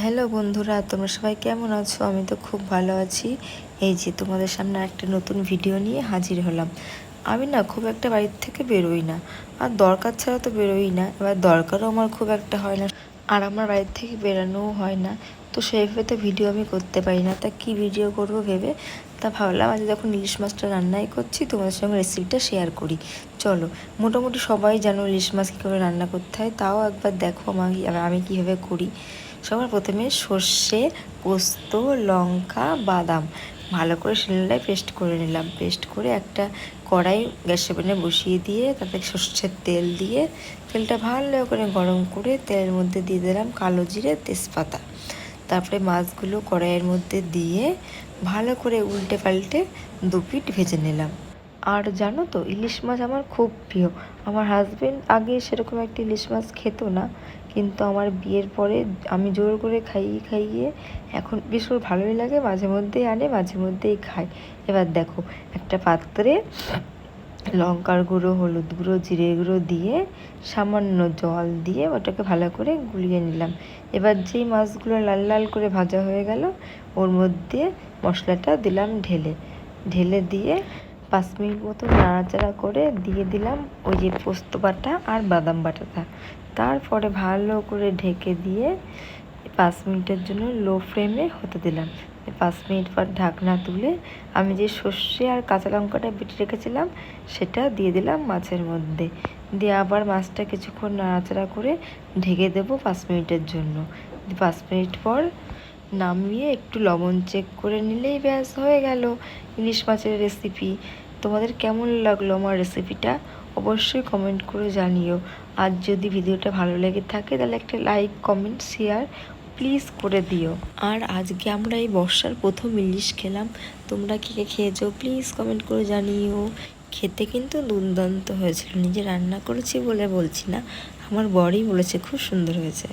Hello বন্ধুরা, তোমরা সবাই কেমন আছো? আমি তো খুব ভালো আছি। এই যে তোমাদের সামনে একটা নতুন ভিডিও নিয়ে হাজির হলাম। আমি না খুব একটা বাড়ির থেকে বেরোই না। আর দরকার ছাড়া তো বেরোই না। এবার দরকারও আমার খুব একটা হয় না। আর আমার বাড়ির থেকে বেরানোও হয় না। তো সেইভাবে তো ভিডিও আমি করতে পারি না। তা কি ভিডিও করব ভেবে? তা ভাবলাম আজ যখন ইলিশ মাছটা রান্নাই করছি, তোমাদের সঙ্গে রেসিপিটা শেয়ার করি। চলো, মোটামুটি সবাই জানো ইলিশ মাছ কী করে রান্না করতে হয়। তাও একবার দেখো আমাকে আমি কীভাবে করি। সবার প্রথমে সর্ষে, পোস্ত, লঙ্কা, বাদাম। ভালো করে শিলনোড়ায় পেস্ট করে নিলাম। পেস্ট করে একটা কড়াই গ্যাসের ওভেনে বসিয়ে দিয়ে, তাতে সর্ষের তেল দিয়ে, তেলটা ভালো করে গরম করে তেলের মধ্যে দিয়ে দিলাম কালো জিরে, তেজপাতা। তারপরে মাছগুলো কড়াইয়ের মধ্যে দিয়ে ভালো করে উল্টে পাল্টে দু পিঠ ভেজে নিলাম। আর জানো তো, ইলিশ মাছ আমার খুব প্রিয়। আমার হাজবেন্ড আগে সেরকম একটা ইলিশ মাছ খেত না। কিন্তু আমার বিয়ের পরে আমি জোর করে খাইয়ে খাইয়ে এখন বেশ ওর ভালোই লাগে, মাঝে মধ্যেই আনে, মাঝে মধ্যেই খাই এবার দেখো, একটা পাত্রে লঙ্কার গুঁড়ো, হলুদ গুঁড়ো, জিরে গুঁড়ো দিয়ে সামান্য জল দিয়ে ওটাকে ভালো করে গুলিয়ে নিলাম। এবার যেই মাছগুলো লাল লাল করে ভাজা হয়ে গেল, ওর মধ্যে মশলাটা দিলাম ঢেলে। ঢেলে দিয়ে পাঁচ মিনিট মতো নাড়াচাড়া করে দিয়ে দিলাম ওই যে পোস্ত বাটা আর বাদাম বাটাটা। তারপরে ভালো করে ঢেকে দিয়ে পাঁচ মিনিটের জন্য লো ফ্লেমে হতে দিলাম। পাঁচ মিনিট পর ঢাকনা তুলে আমি যে সর্ষে আর কাঁচা লঙ্কাটা বেটে রেখেছিলাম, সেটা দিয়ে দিলাম মাছের মধ্যে। দিয়ে আবার মাছটা কিছুক্ষণ নাড়াচাড়া করে ঢেকে দেবো পাঁচ মিনিটের জন্য। পাঁচ মিনিট পর নামিয়ে একটু লবণ চেক করে নিলেই ব্যাস হয়ে গেল। ইলিশ মাছের রেসিপি তোমাদের কেমন লাগল আমার রেসিপিটা অবশ্যই কমেন্ট করে জানিও। আর যদি ভিডিওটা ভালো লেগে থাকে, তাহলে একটা লাইক কমেন্ট শেয়ার প্লিজ করে দিও। আর আজকে আমরা এই বর্ষার প্রথম ইলিশ খেলাম। তোমরা কে কে খেয়েছো প্লিজ কমেন্ট করে জানিও। খেতে কিন্তু দুর্দান্ত হয়েছিল। নিজে রান্না করেছি বলে বলছি না, আমার বরই বলেছে, খুব সুন্দর হয়েছে।